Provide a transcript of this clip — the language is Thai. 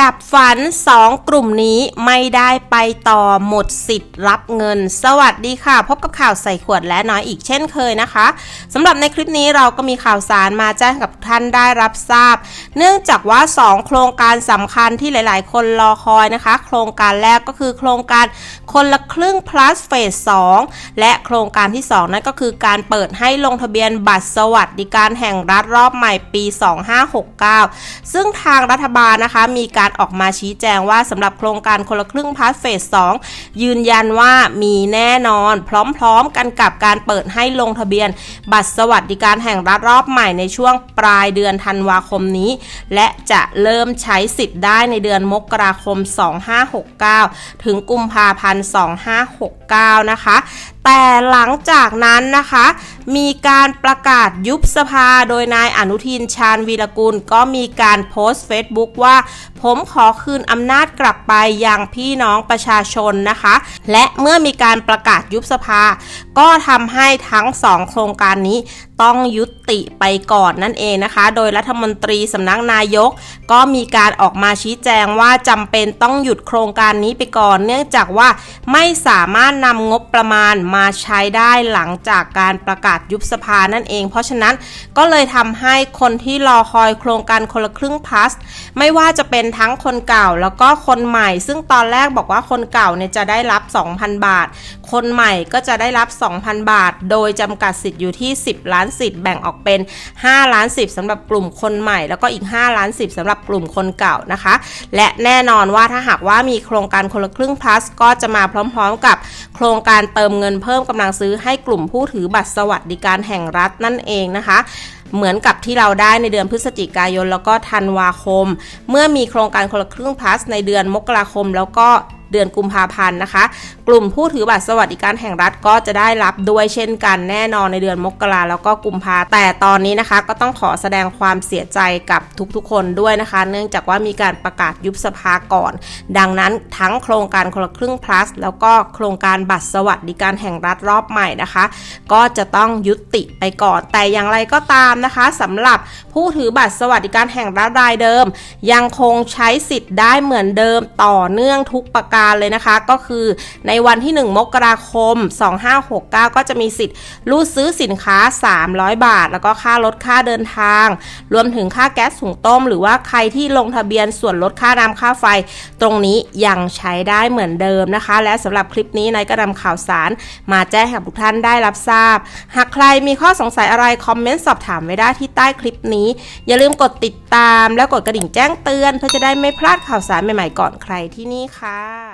ดับฝัน 2 กลุ่มนี้ไม่ได้ไปต่อหมดสิทธิ์รับเงิน สวัสดีค่ะ พบกับข่าวใส่ขวดและน้อยอีกเช่นเคยนะคะสำหรับในคลิปนี้เราก็มีข่าวสารมาแจ้งกับท่านได้รับทราบ เนื่องจากว่า 2 โครงการสำคัญที่หลาย ๆ คนรอคอยนะคะ โครงการแรกก็คือโครงการคนละครึ่ง plus เฟส2และโครงการที่ 2 นั่นก็คือการเปิดให้ลงทะเบียนบัตรสวัสดิการแห่งรัฐรอบใหม่ปี 2569 ซึ่งทางรัฐบาลนะคะมีการออกมาชี้แจงว่าสำหรับโครงการคนละครึ่งพาสเฟส 2 ยืนยันว่ามีแน่นอน พร้อมๆกันกับการเปิดให้ลงทะเบียน บัตรสวัสดิการแห่งรัฐรอบใหม่ในช่วงปลายเดือนธันวาคมนี้ และจะเริ่มใช้สิทธิ์ได้ในเดือนมกราคม 2569 ถึงกุมภาพันธ์ 2569 นะคะ แต่หลังจากนั้นนะคะ มีการประกาศยุบสภาโดยนายอนุทินชาญวีรกุล ก็มีการโพสต์ Facebook ว่า ผมขอคืนอำนาจกลับไปยังพี่น้องประชาชนนะคะ และเมื่อมีการประกาศยุบสภา ก็ทำให้ทั้งสองโครงการนี้ต้องยุติไปก่อนนั่นเองนะคะ โดยรัฐมนตรีสำนักนายก ก็มีการออกมาชี้แจงว่าจำเป็นต้องหยุดโครงการนี้ไปก่อน เนื่องจากว่าไม่สามารถนำงบประมาณมาใช้ได้หลังจากการประกาศยุบสภานั่นเอง เพราะฉะนั้นก็เลยทำให้คนที่รอคอยโครงการคนละครึ่งพลัสไม่ว่าจะเป็นทั้งคนเก่าแล้วก็คนใหม่ ซึ่งตอนแรกบอกว่าคนเก่าเนี่ยจะได้รับ 2,000 บาท คนใหม่ก็จะได้รับ 2,000 บาท โดยจำกัดสิทธิ์อยู่ที่ 10 ล้านสิทธิ์แบ่งออกเป็น 5 ล้านสิทธิ์สำหรับกลุ่มคนใหม่ แล้วก็อีก 5 ล้านสิทธิ์สำหรับกลุ่มคนเก่านะคะ และแน่นอนว่าถ้าหากว่ามีโครงการคนละครึ่ง plus ก็จะมาพร้อมๆกับโครงการเติมเงินเพิ่มกำลังซื้อให้กลุ่มผู้ถือบัตรสวัสดิการแห่งรัฐนั่นเองนะคะ เหมือนกับที่เราได้ในเดือนพฤศจิกายนแล้วก็ธันวาคม เมื่อมีโครงการคนละครึ่งพลัสในเดือนมกราคมแล้วก็ เดือนกุมภาพันธ์นะคะ กลุ่มผู้ถือบัตรสวัสดิการแห่งรัฐก็จะได้รับด้วยเช่นกันแน่นอนในเดือนมกราแล้วก็กุมภาแต่ตอนนี้นะคะก็ต้องขอแสดงความเสียใจกับทุกๆ คนด้วยนะคะ เนื่องจากว่ามีการประกาศยุบสภาก่อน ดังนั้นทั้งโครงการคนละครึ่ง plus แล้วก็โครงการบัตรสวัสดิการแห่งรัฐรอบใหม่นะคะ ก็จะต้องยุติไปก่อน แต่อย่างไรก็ตามนะคะสำหรับผู้ถือบัตรสวัสดิการแห่งรัฐรายเดิม ยังคงใช้สิทธิ์ได้เหมือนเดิมต่อเนื่องทุกประกาการเลยนะคะ ก็คือในวันที่ 1 มกราคม 2569 ก็จะมีสิทธิ์รูดซื้อสินค้า 300 บาท แล้วก็ค่ารถค่าเดินทาง รวมถึงค่าแก๊สถุงต้ม หรือว่าใครที่ลงทะเบียนส่วนลดค่าน้ำค่าไฟ ตรงนี้ยังใช้ได้เหมือนเดิมนะคะ และสำหรับคลิปนี้นายก็นำข่าวสาร มาแจ้งให้ทุกท่านได้รับทราบ หากใครมีข้อสงสัยอะไรคอมเมนต์สอบถามไว้ได้ที่ใต้คลิปนี้ อย่าลืมกดติดตามและกดกระดิ่งแจ้งเตือน เพื่อจะได้ไม่พลาดข่าวสารใหม่ๆก่อนใครที่นี่ค่ะ